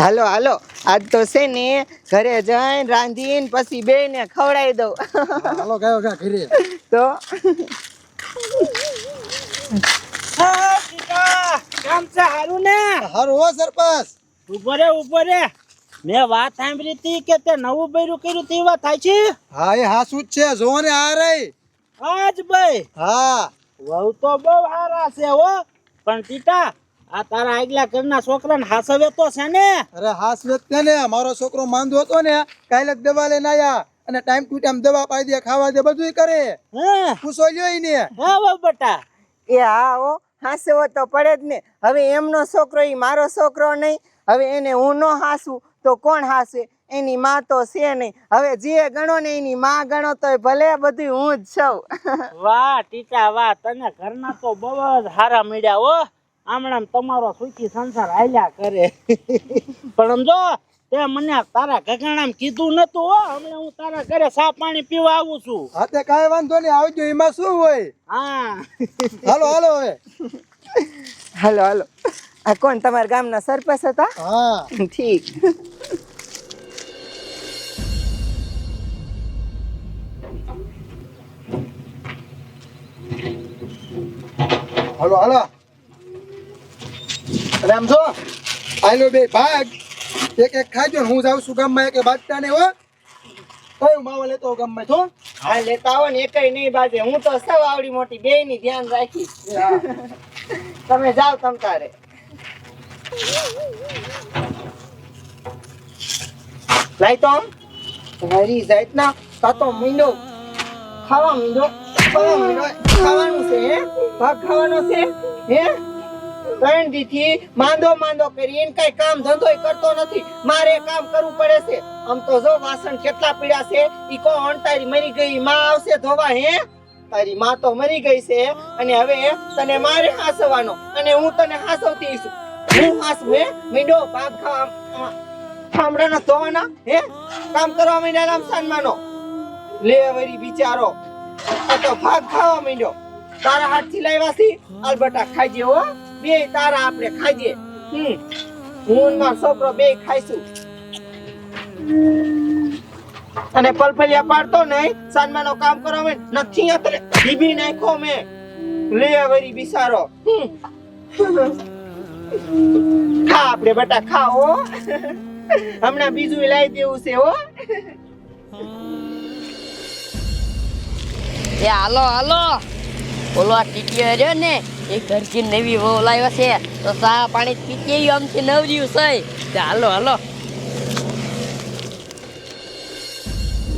હાલો હાલો. આજ તો છે ને ઘરે જઈને રાંધીને પછી બે ને ખવડાવી દઉં. હાલો કયો કા ઘરે. તો? કામ છે હારું ને? હારું હો સરપંચ. ઊભો રે ઊભો રે. મેં વાત સાંભળી હતી કે તે નવું બૈરું કર્યું તે વાત થાય છે? હા એ હાસુ જ છે. જો ને આ રહી આજ ભાઈ. હા. વહુ તો બહુ હારા છે હો. પણ ટીટા આ તારા આગલા ઘરના છોકરાને હાસવે તો છે ને? અરે હાસવે ને. મારો છોકરો માંદો હતો ને કાલે જ દવા લઈને આયા અને ટાઈમ ટુ ટાઈમ દવા પાઈ દે ખાવા દે બધું કરે. હે? પૂછો લ્યો ને. હા વહુ બટા. એ હા ઓ હાસવો તો પડે જ ને. હવે એમનો છોકરો એ મારો છોકરો નહીં. હવે એને હું ન હાસું તો કોણ હાસે? એની માં તો છે નહીં. હવે જે ગણો ને એની માં ગણો તો ભલે બધું હું જ છું. વાહ ટીચા વાહ. તને ઘરના તો બહુ જ હારા મળ્યા હો. આમણામ તમારો સુખી સંસાર હાલ્યા કરે. પણ સમજો તે મને તારા ઘઘાણામ કીધું નતું હો હમણાં હું તારા ઘરે સા પાણી પીવા આવું છું. હા તે કાંઈ વાંધો નહીં આવજો એમાં શું હોય? હા. હાલો હાલો હવે. હાલો હાલો. આ કોણ તમારા ગામના સરપંચ હતા? હા. ઠીક. હાલો હાલો. અને આયલો બે ભાગ. એક એક ખાજો હું જાઉં છું ગામમાં એક બાજતા ને હો. કયું માવો લેતો ગામમાં છો હા. લેતા આવો ને એકય નહીં બાજે. હું તો સૌ આવડી મોટી બે ની ધ્યાન રાખીશ તમે જાઓ તમ તારે. લાઈ તો હરી જાત ના કાતો મીંડો. ખાવા મીંડો. ખાવા મીંડો. ખાવાનું છે હે? ભાગ ખાવાનો છે હે? ત્રણ દીથી માંદો માંદો કરી એને કઈ કામ ધંધો કરતો નથી. મારે કામ કરવું પડે છે. આમ તો જો વાસણ કેટલા પીડા છે, ઈ કોણ? તારી મરી ગઈ માં આવશે ધોવા, હે? તારી માં તો મરી ગઈ છે. અને હવે તને મારે હાસવાનો, અને હું તને હાસવતી છું. હું હાસવું મીંડો ભાગ ખાવા ઠામડાના ધોવાના, હે? કામ કરવા માંડ્યા રામ સાનમાનો લે વરી બિચારો. તો ભાગ ખાવા માંડ્યો. તારા હાથથી લાવ્યા છી. આલબટા ખાઈ હો. બે તારા આપણે ખાઈએ હમ. હું મારો છોકરો બે ખાઈશું. અને પલફલિયા પાડતો નહીં નો કામ કરો મેં નથી અત્રે જીભી નાખો મેં. લે વરી બિસારો ખા આપણે બટા ખાઓ હમણાં બીજું લાવી દેવું છે હો. એ હાલો હાલો. ઓલો આ ટીટીઓ રહ્યો ને એ ઘરથી નવી વહુ લાવ્યો છે તો સા પાણી પીતી આમથી નવરીયું છે. હાલો હાલો.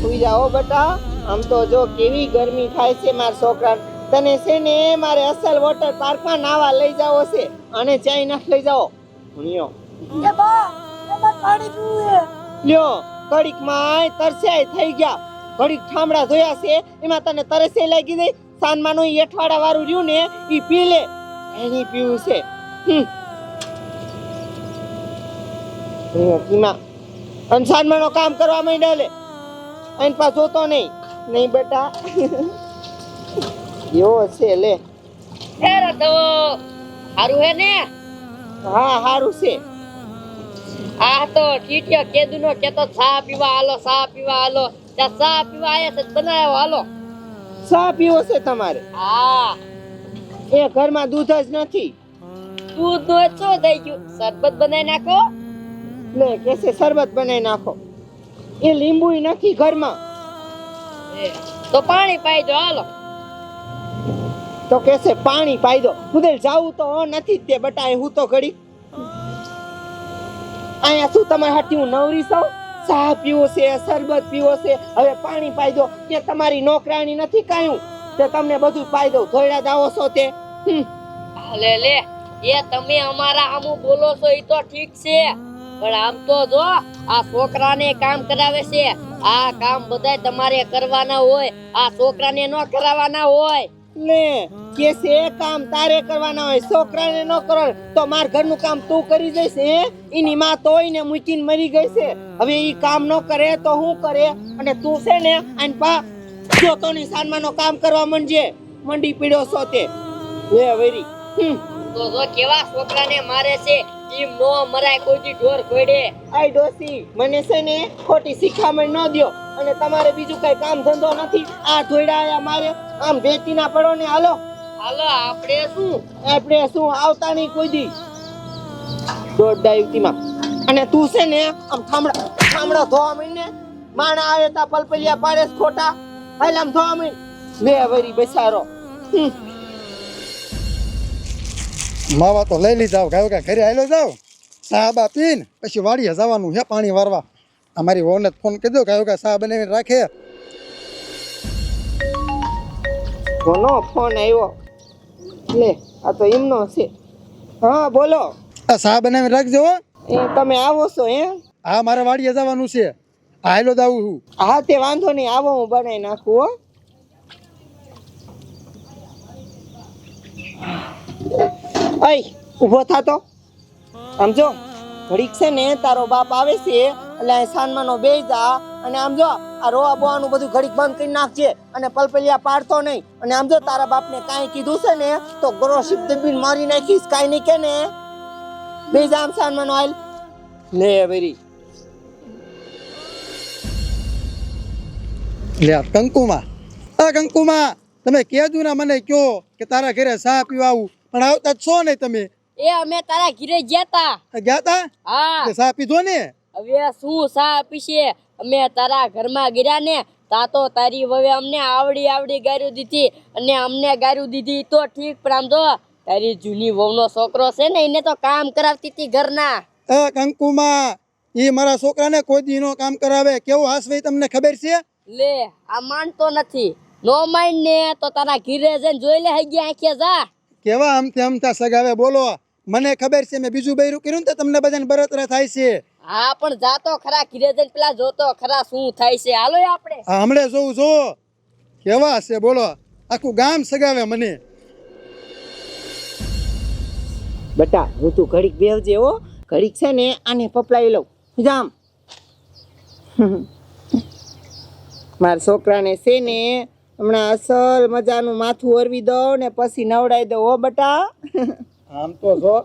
સુઈ જાઓ બેટા આમ તો જો કેવી ગરમી થાય છે મારા છોકરા તને છે ને મારે અસલ વોટર પાર્કમાં નાવા લઈ જાવો છે અને ચાઈ નાખ લઈ જાઓ. લ્યો લ્યો કડીકમાં તરસ્યાય થઈ ગયા. ઘડીક ઠામડા ધોયા છે એમાં તને તરસે લાગી ગઈ. સાનમાનું ઈ અઠવાડા વાળું રહ્યું ને એ પી લે. એની પીવું છે. કીમા અને કામ કરવા માંડ્યા લે. એન પાસે જોતો નહીં. નહીં બેટા. એવો છે લે. એ તો હારું હે ને? હા સારું છે. આ તો ટીટીઓ કેદુ નો કેતો ચા પીવા હાલો ચા પીવા હાલો. ત્યાં ચા પીવા આયા છે બનાવ્યો હાલો. ચા પીવો છે તમારે? હા. એ ઘરમાં દૂધ જ નથી. દૂધ નો શું થઈ ગયું. શરબત બનાવી નાખો. લે કે છે શરબત બનાવી નાખો. એ લીંબુ નથી ઘરમાં. તો પાણી પાઈ દો હાલો. તો કે છે પાણી પાઈ દો. હું જાવું તો નથી તે બટા હું તો ઘડી. અહીંયા શું તમારે હાથી હું નવરી છું? ચા પીવો છે, શરબત પીવો છે. હવે પાણી પાઈ દો. કે તમારી નોકરાણી નથી કાયું તે તમને બધું પાઈ દઉં. થોડા દાવો છો તે. હાલે, લે. લે એ તમે અમારા આમું બોલો છો એ તો ઠીક છે. પણ આમ તો જો, આ છોકરાને કામ કરાવે છે. આ કામ બધાય તમારે કરવાના હોય. આ છોકરાને ન કરાવવાના હોય. લે કે છે કામ તારે કરવાના હોય છોકરાને ન કરો તો માર ઘરનું કામ તું કરી દઈશ હે? એની માં તોય ને મૂકીને મરી ગઈ છે. હવે એ કામ ન કરે તો હું કરે? અને તું છે ને આને પા જોતોની તો નો કામ કરવા મંડજે. મંડી પીડ્યો છો તે. લે વેરી. તો જો કેવા છોકરાને મારે છે ઈ નો મરાય કોઈ ઢોર ઘોડે. આઈ ડોસી મને છે ને ખોટી શિખામણ ન દ્યો. અને તમારે બીજું કઈ કામ ધંધો નથી. આ ધોઈડા મારે આમ વેચી ના પડો ને હાલો. હાલો આપણે શું? આપણે શું આવતા નહીં કોઈ દી? દોડડા યુવતીમાં અને તું છે ને આમ થામડા થામડા ધોવા માંડ ને માણા આવે તા પલપલિયા પાડે ખોટા. હાલ આમ ધોવા માંડ બે વરી બેસારો માવા તો લઈ લીધા ગાયો કે ઘરે આવેલો જાવ સાહેબા પીન પછી વાડીએ જવાનું છે પાણી વારવા. અમારી વહુને ફોન કરી દો ગાયો કે સા બનાવીને રાખે. કોનો ફોન આવ્યો? લે આ તો એમનો છે. હા બોલો. આ સા બનાવીને રાખજો હો. એ તમે આવો છો હે હા મારે વાડીએ જવાનું છે. આયલો જ આવું છું. હા તે વાંધો નહીં આવો હું બનાવી નાખું હો. અય ઊભો થાતો સમજો ઘડીક છે ને તારો બાપ આવે છે. એટલે અહીં સાનમાનો બે જા. અને આમ જો આ રોવા બોવાનું બધું ઘડીક બંધ કરી નાખજે. અને પલપલિયા પાડતો નહીં. અને આમ જો તારા બાપને કાંઈ કીધું છે ને તો ગરો શબ્દ બી મારી નાખીશ કાંઈ નહીં કે ને. બે જા આમ સાનમાનો આયલ લે વેરી. લે કંકુમાં. આ કંકુમાં તમે કહેજો ને મને કયો કે તારા ઘરે સા પીવા આવું. પણ આવતા જ છો ને તમે? એ અમે તારા ઘરે ગયા તા. ગયા તા? હા. સા પીધો ને? હવે શું સા આપીશે? અમે તારા ઘરમાં ગીર્યા ને તા તો તારી વવે અમને આવડી આવડી ગાર્યું દીધી અને અમને ગાર્યું દીધી તો ઠીક પણ આમ જો તારી જૂની વહુનો છોકરો છે ને એને તો કામ કરાવતી હતી ઘરના. એ કંકુમાં એ મારા છોકરાને કોઈ દીનો કામ કરાવે. કેવું હાસવે તમને ખબર છે? લે આ માનતો નથી. નો માન ને તો તારા ઘીરે જઈને જોઈ લે હગી આંખે જા. કેવા આમ તેમ તા સગાવે બોલો. મને ખબર છે મેં બીજું બૈરું કર્યું ને તો તમને બધાને બરતરા થાય છે. હા પણ જાતો ખરા ઘીરે જઈને પેલા જોતો ખરા શું થાય છે. હાલો આપણે. આ હમણાં જોઉં જો. કેવા છે બોલો. આખું ગામ સગાવે મને. બટા હું તું ઘડીક બેવજે હો. ઘડીક છે ને આને પપલાઈ લઉં. જામ. મારા છોકરાને છે ને હમણાં અસલ મજાનું માથું ઓરવી દઉં ને પછી નવડાવી દઉં હો બટા. આમ તો જો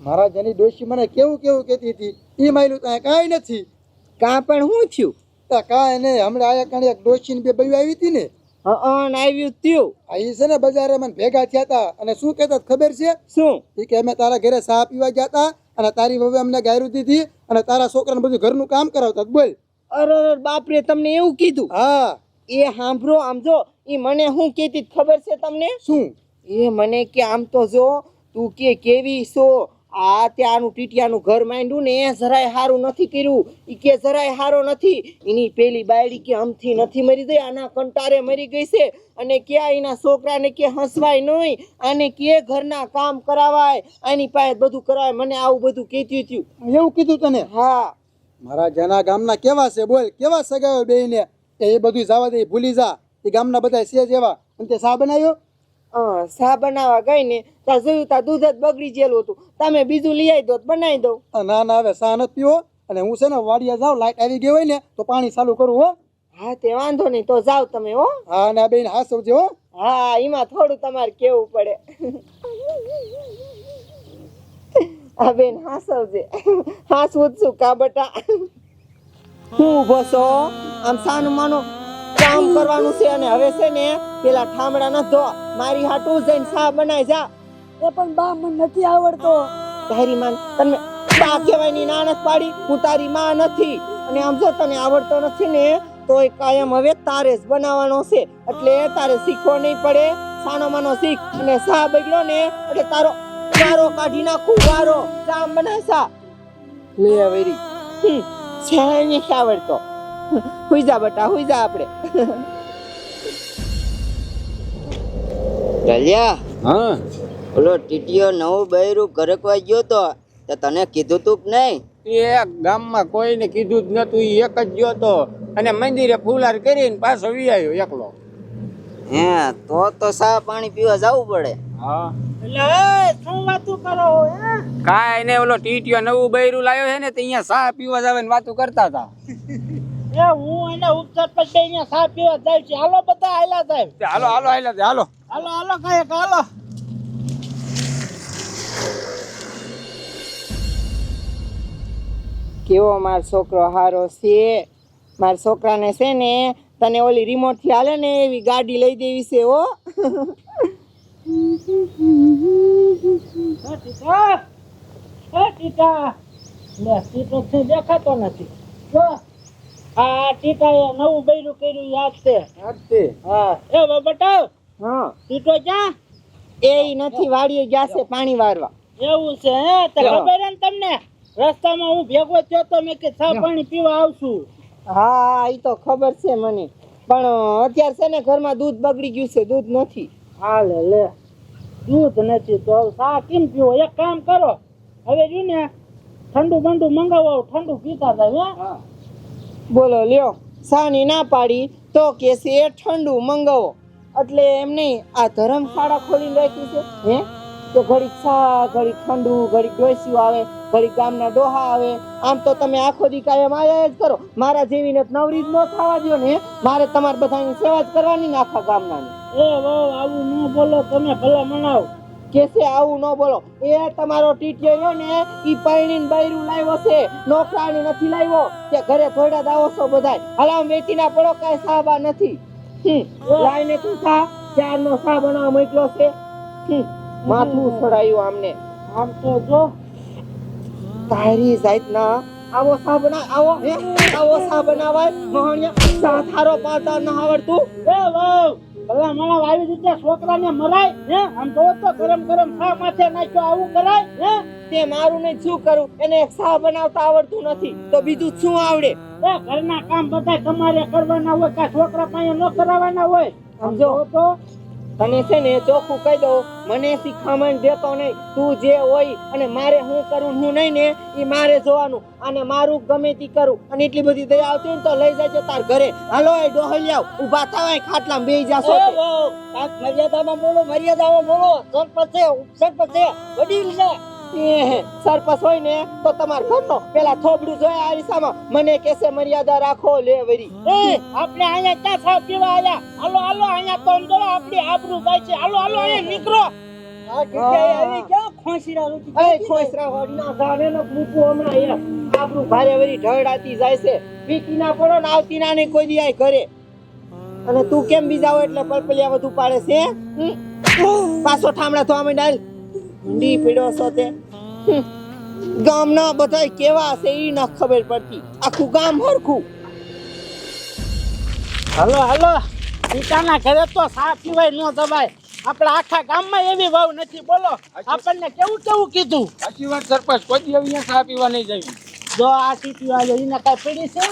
મારા જેની ડોશી મને કેવું કેવું કહેતી હતી? એ માયલું ત્યાં કાંઈ નથી. કાં પણ શું થયું? તો કાંઈ નહીં હમણાં આયા કાંઈ એક ડોશીને બે બયું આવી હતી ને? હં આવ્યું ત્યું આ છે ને બજારે મને ભેગા થયા હતા અને શું કહેતા ખબર છે? શું? એ કે અમે તારા ઘરે ચા પીવા ગયા હતા અને તારી વહુએ અમને ગાયરું દીધી અને તારા છોકરાને બધું ઘરનું કામ કરાવતા બોલ. અરે અરે બાપરે તમને એવું કીધું? હા. એ સાંભળો આમ જો એ મને શું કહેતી ખબર છે તમને? શું? એ મને કે આમ તો જો તું કે કેવી છો? આ ત્યાંનું ટીટિયાનું ઘર માંડ્યું ને એ જરાય સારું નથી કર્યું. ઈ કે જરાય સારો નથી. એની પેલી બાયડી કે આમથી નથી મરી ગઈ આના કંટારે મરી ગઈ છે. અને ક્યાં એના છોકરાને કે હસવાય નહીં આને કે ઘરના કામ કરાવાય આની પાસે બધું કરાવાય. મને આવું બધું કહેતું હતું. એવું કીધું તને? હા. મારા જના ગામના કેવા છે બોલ કેવા સગાવે બેને એ બધું જવા દે ભૂલી જા. એ ગામના બધા છે જેવા અને તે સા બનાવ્યો સા બનાવવા ગઈ ને ત્યાં જોયું ત્યાં દૂધ જ બગડી ગયેલું હતું. તમે બીજું લઈ આવી દો તો બનાવી દઉં. ના ના હવે સા નથી પીવો. અને હું છે ને વાડિયા જાઉં લાઈટ આવી ગઈ હોય ને તો પાણી ચાલુ કરું હો. હા તે વાંધો નહીં તો જાઓ તમે હો. હા આ બેન હાસવજે હો. હા એમાં થોડું તમારે કેવું પડે. આ બેન હાસવજે. હાસવું જ છું કા બટા હું ઊભો છો? આમ સાનું માનું કામ કરવાનું છે અને હવે છે ને પેલા ઠામડા ન ધો મારી હાટું જઈને સા બનાય જા. એ પણ બા મને નથી આવડતો. તારી માં તને બા કહેવાની ના પાડી, હું તારી માં નથી. અને આમ જો તને આવડતો નથી ને, તોય કાયમ હવે તારે જ બનાવવાનો છે. એટલે તારે શીખવો નહીં પડે. સાનો માનો શીખ અને સા બગડ્યો ને, એટલે તારો વારો કાઢી નાખું, વારો. જામ બનાય સા લે વેરી. છે નહીં આવડતો? હુઈ જા બટા, હુઈ જા આપણે. ગલ્યા હા. ઓલો ટીટીઓ નવું બૈરું કરકવા ગયો તો તો તને કીધું તું કે નહીં? એ ગામમાં કોઈને કીધું જ નતું ઈ એક જ ગયો તો. અને મંદિરે ફૂલાર કરીને પાછો વી આવ્યો એકલો. હે તો તો સા પાણી પીવા જવું પડે. હા. એટલે એ શું વાતું કરો હે કાય ને ઓલો ટીટીઓ નવું બૈરું લાવ્યો છે ને તે અહીંયા સા પીવા જવાની વાતો કરતા હતા. એ હું એને ઉપચાર પછી અહીંયા સા પીવા જાય છે. હાલો બધા હાલા સાહેબ તે હાલો હાલો હાલો હાલો. હાલો હાલો કાંઈક હાલો. કેવો મારો છોકરો હારો છે? મારા છોકરાને છે ને તને ઓલી રિમોટથી હાલે ને એવી ગાડી લઈ દેવી છે હો. છે દેખાતો નથી. જો ટીટા એ નવું બૈરું કર્યું યાદ છે? હાચે. હા. એ બટાવ હા. ટીટો જા. એ નથી વાડીએ ગયા છે પાણી વારવા એવું છે હે? તો ખબર ને તમને? રસ્તામાં હું ભેગો થયો તો મેં કે ચા પાણી પીવા આવશું. હા એ તો ખબર છે મને. પણ અત્યારે છે ને ઘરમાં દૂધ બગડી ગયું છે દૂધ નથી. હાલે લે. દૂધ નથી તો સા કેમ પીવો? એક કામ કરો. હવે જો ને ઠંડુ બંડુ મંગાવો ઠંડુ પીતા થાય હે? બોલો લ્યો. સાની ના પાડી તો કે છે એ ઠંડુ મંગાવો. એટલે એમ નહીં આ ધર્મશાળા ખોલી રાખી છે હે? તો ઘડીક સા ઘડીક ઠંડુ ઘડીક ડોસ્યું આવે ઘડીક ગામના ડોહા આવે. આમ તો તમે આખો દી કાયમ આયા જ કરો. મારા જેવીને નવરી જ ન થવા દો ને મારે તમારે બધાની સેવા જ કરવાની ને આખા ગામનાની. એ બહુ આવું ન બોલો તમે ભલા મનાવ. કે છે આવું ન બોલો? એ તમારો ટીટીઓ રહ્યો ને ઈ પૈણીને બૈરું લાવ્યો છે. નોકરાણી નથી લાવ્યો. કે ઘરે થોડા દાવો છો બધાય. હલામ વેચીના પડો કાંઈ સાબા નથી. લાઈને તું ખા ચાર નો સા બનાવ મોકલ્યો છે માથું સડાયું આમને. આમ તો જો. તારી જાતના આવો સા બના આવો. હે? આવો સા બનાવાય. મોહણિયા સા થારો પાતા ન આવડતું. એ બહુ ભલા મનાવ આવી રીતે છોકરાને મરાય હે? આમ તો તો ગરમ ગરમ ચા માથે નાખ્યો આવું કરાય હે? તે મારું નહીં શું કરું? એને સા બનાવતા આવડતું નથી. તો બીજું શું આવડે? એ ઘરના કામ બધા તમારે કરવાના હોય કા છોકરા પાસે ન કરાવવાના હોય. સમજો. તો. તને છે ને ચોખ્ખું કહી દઉં મને શીખામણ દેતો નહીં. તું જે હોય અને મારે હું કરું હું નહીં ને એ મારે જોવાનું. અને મારું ગમે તે કરું. અને એટલી બધી દયા આવતી ને તો લઈ જજો તાર ઘરે. હાલો એ ડોહલી આવ ઊભા થવાય ખાટલામાં બેહી જાશો. મર્યાદામાં બોલો મર્યાદામાં બોલો. સરપંચ છે સરપંચ છે વડીલ છે. એ સરપંચ હોય ને તો તમાર ઘરનો પેલા થોબડું જોયા આરીસામાં મને કેસે મર્યાદા રાખો લે વરી એ આપણે અહીંયા ક્યાં સાહેબ પીવા આયા? હાલો હાલો અહીંયા તો અંદરો આપણી આબરૂ જાય છે. હાલો હાલો અહીંયા નીકળો. આ જગ્યાએ આવી ક્યાં ખોસીરા રૂકી એ ખોસરા વાડીના ઝાડેનો મૂકવું હમણાં એ આબરૂ ભારે વરી ઢળાતી જાય છે. પીકી ના પડો ને આવતી ના કોઈ દી આય ઘરે. અને તું કેમ બીજા હોય એટલે પલપલિયા વધુ પાડે છે પાછો ઠામડા થવા માંડાલ ઊંડી પીડો છો તે ગામના બધા કેવા છે એ ના ખબર પડતી. આખું ગામ હરખું. હલો હાલો. પિતાના ઘરે તો સા પીવાય ન દબાય આપણા આખા ગામમાં એવી વાવ નથી. બોલો આપણને કેવું કેવું કીધું? સાચી વાત સરપંચ. કોઈ દી અહીંયા ચા પીવા નહીં જવી જો આ સીટી વાળો એને કઈ પડી છે?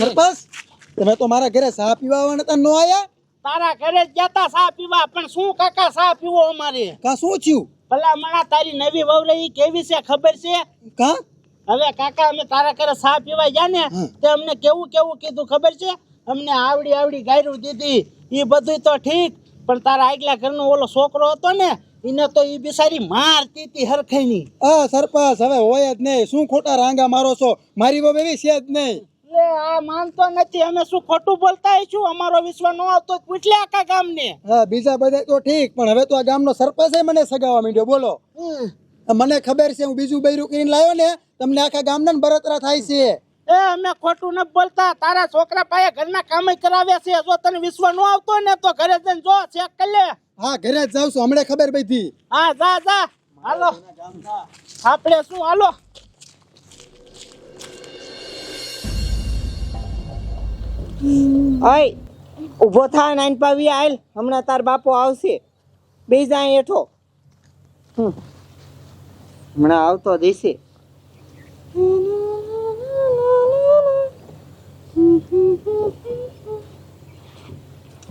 સરપંચ તમે તો મારા ઘરે ચા પીવા આવવાના તા નો આયા? તારા ઘરે જ જતા સા પીવા પણ શું કાકા સા પીવો અમારે? કા શું થયું? ભલા મણા તારી નવી વહુ રહી કેવી છે ખબર છે? કા? હવે કાકા અમે તારા ઘરે સા પીવા ગયા ને તે અમને કેવું કેવું કીધું ખબર છે? અમને આવડી આવડી ગાયરું દીધી. એ બધું તો ઠીક પણ તારા આગલા ઘરનો ઓલો છોકરો હતો ને એને તો એ બિચારી મારતી હતી હરખાઈની. આ સરપંચ હવે હોય જ નહીં. શું ખોટા રાંગા મારો છો? મારી એવી છે જ નહીં. લે આ માનતો નથી. અમે શું ખોટું બોલતા છું અમારો વિશ્વાસ ન આવતો પૂછલે આખા ગામ ગામને. હા બીજા બધા તો ઠીક પણ હવે તો આ ગામનો સરપંચ મને સગાવા માંડ્યો. બોલો. મને ખબર છે હું બીજું બૈરું કરીને લાવ્યો ને તમને આખા ગામના ને બળતરા થાય છે. એ અમે ખોટું ન બોલતા. તારા છોકરા પાસે ઘરના કામ કરાવે છે. જો તને વિશ્વાસ ન આવતો ને તો ઘરે જઈને જો ચેક કરી લે. હા ઘરે જ જાઉં છું હમણાં ખબર પડી હા જા જા. હાલો. આપણે શું હાલો. અય ઊભો થા નાઈન પાવી આયલ. હમણાં તાર બાપો આવશે. બે જાય હેઠો. હમ. હમણાં આવતો દેશે.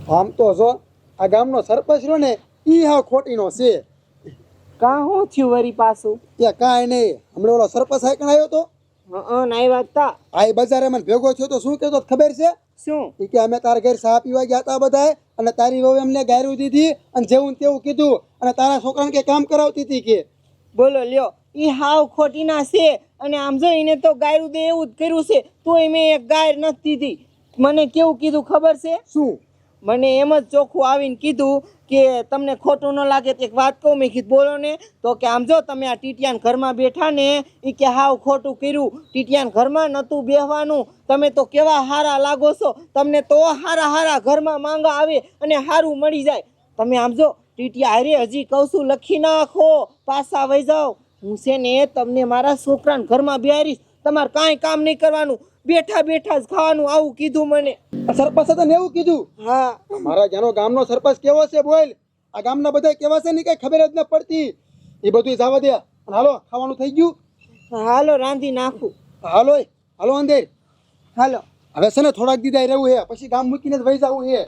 આમ તો જો આ ગામનો સરપંચ રહ્યો ને ઈ હા ખોટીનો છે. કાં હું થયું વરી પાછું? ત્યાં કાંઈ નહીં. હમણાં ઓલો સરપંચ આઈકણ આવ્યો તો? આ બજારે મને ભેગો થયો તો શું કેતો ખબર છે? શું? કે અમે તારા ઘેર સાહ પીવા ગયા હતા બધા અને તારી વહુ એમને ગાયરું દીધી અને જેવું તેવું કીધું અને તારા છોકરાને કે કામ કરાવતી હતી કે? બોલો લ્યો. એ હાવ ખોટી ના છે અને આમ જો એને તો ગાયરું દે એવું જ કર્યું છે તોય મેં એક ગાયર નથી દીધી. મને કેવું કીધું ખબર છે? શું? મને એમ જ ચોખ્ખું આવીને કીધું કે તમને ખોટું ન લાગે એક વાત કહું, મેં કીધું, બોલો ને. તો કે આમ જો તમે આ ટીટિયાન ઘરમાં બેઠા ને એ કે હાવ ખોટું કર્યું. ટીટિયાન ઘરમાં નહોતું બેહવાનું. તમે તો કેવા હારા લાગો છો. તમને તો હારા હારા ઘરમાં માંગા આવે અને હારું મળી જાય. તમે આમ જો, ટીટિયા અરે હજી કહું છું લખી નાખો, પાછા વહી જાઓ. હું છે ને, તમને મારા છોકરાને ઘરમાં બિહારીશ. તમારે કાંઈ કામ નહીં કરવાનું. બેઠા બેઠા જ ખાવાનું આવું કીધું મને. સરપંચ સરપંચ તને એવું કીધું? હા. મારા જાનો ગામનો સરપંચ કેવો છે બોલ? આ ગામના બધા કેવા છે ને કઈ ખબર જ ન પડતી. એ બધું જવા દે. અને હાલો ખાવાનું થઈ ગયું? હાલો રાંધી નાખું. હાલો હાલો અંધેર હાલો. હવે છે ને થોડાક દીધા રહેવું હે. પછી ગામ મૂકીને જ વહી જવું હે.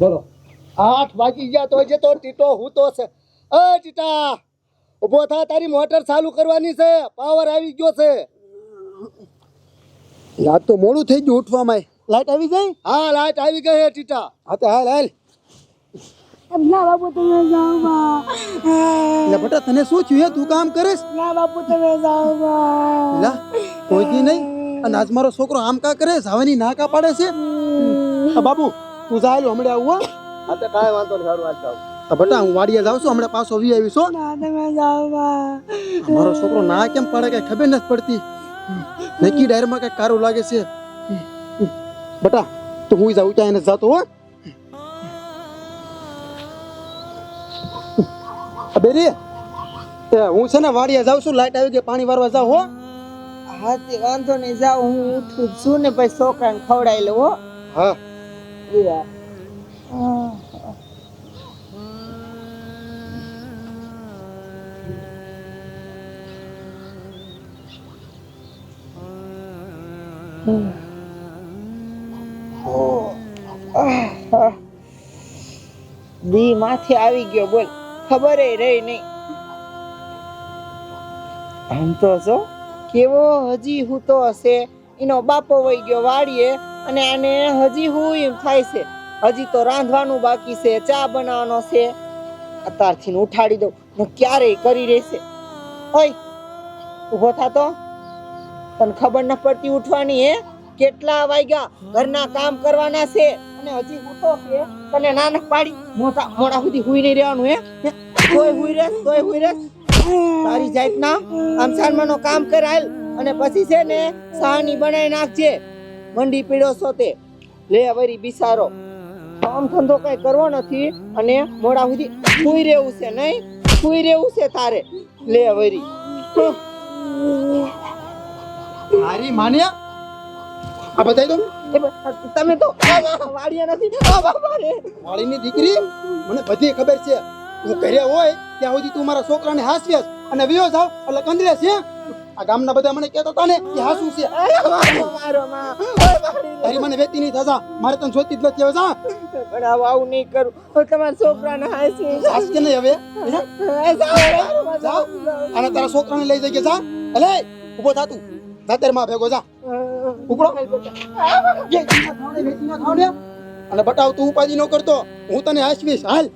બોલો. આઠ વાગી ગયા તો જે તો ટીટો હું તો છે. અ ટીટા ઊભો થા તારી મોટર ચાલુ કરવાની છે. પાવર આવી ગયો છે. યાદ તો મોડું થઈ ગયું ઉઠવામાં. લાઈટ આવી ગઈ? હા લાઈટ આવી ગઈ હે ટીટા. હા તો હાલ હાલ. ના બાપુ તમે જાઓ માં બટા તને શું થયું હે? તું કામ કરીશ? ના બાપુ તમે જાઓ માં લા કોઈ દી નહીં. અને આજ મારો છોકરો આમ કા કરે જવાની ના કા પાડે છે? આ બાબુ તું જા હાલો હમણાં આવું હો તો કાંઈ વાંધો નહીં સારું જાઉં આ બટા હું વાડીએ જાઉં છું હમણાં પાછો વી આવીશ હો. ના તમે જાવમાં મારો છોકરો ના કેમ પડે કે ખબર નથી પડતી. નક્કી ડાયરમાં કઈ કારું લાગે છે. બટા તો હું જાઉં ત્યાં એને જાતો હો. બેરી હું છે ને વાડીએ જાઉં છું લાઈટ આવી ગઈ પાણી વારવા જાઉં હો. હા તે વાંધો નહીં જાઉં હું ઉઠું છું ને પછી છોકરાને ખવડાવી લઉં હો. હા. દી માથે આવી ગયો, બોલ. ખબર રહી નહીં. આમ તો જો, કેવો હજી હું તો હશે. એનો બાપો વહી ગયો વાડીએ અને આને હજી હું એમ થાય છે. હજી તો રાંધવાનું બાકી છે, ચા બનાવવાનો છે. અત્યારથી ઉઠાડી દઉં. ને ક્યારેય કરી રહેશે. ઓય, ઊભો થાતો તને ખબર ન પડતી ઉઠવાની, હે? કેટલા વાગ્યા ઘરના કામ કરવાના છે. અને હજી ઉઠો કે તને નાનક પાડી. મોટા, મોડા સુધી હુઈ નહીં રહેવાનું, હે? તોય હુઈ રહે તોય હુઈ રહે તારી જાતના આમ સાનમાનો કામ કરાયેલ. અને પછી છે ને, સાની બનાવી નાખજે. મંડી પીડો સોતે લે વરી બિસારો. કામ ધંધો કઈ કરવો નથી અને મોડા સુધી સુઈ રહેવું છે નહીં? સુઈ રહેવું છે તારે. લે વરી. મારી માન્યા? આ બતાવી દો. તમે તો વાડિયા નથી આ વાળીની દીકરી? મને બધી ખબર છે. હું ઘરે હોય ત્યાં સુધી તું મારા છોકરાને હાસ્યસ અને વિયો જાવ એટલે કંદરે છે આ ગામના બધા મને કહેતા હતા ને કે હાસું છે. તારી મને વેતી નહીં થતા. મારે તને જોતી જ નથી. હવે જા. પણ આવું આવું નહીં કરું હું તમારા છોકરાને હાસી હાસ કે નહીં હવે? જા અને તારા છોકરાને લઈ જઈએ જા અલે ઊભો થા તું જા માં ભેગો જા ઉપડો અને બટાવ તું ઉપાધિ ન કરતો હું તને હાસવીશ હાલ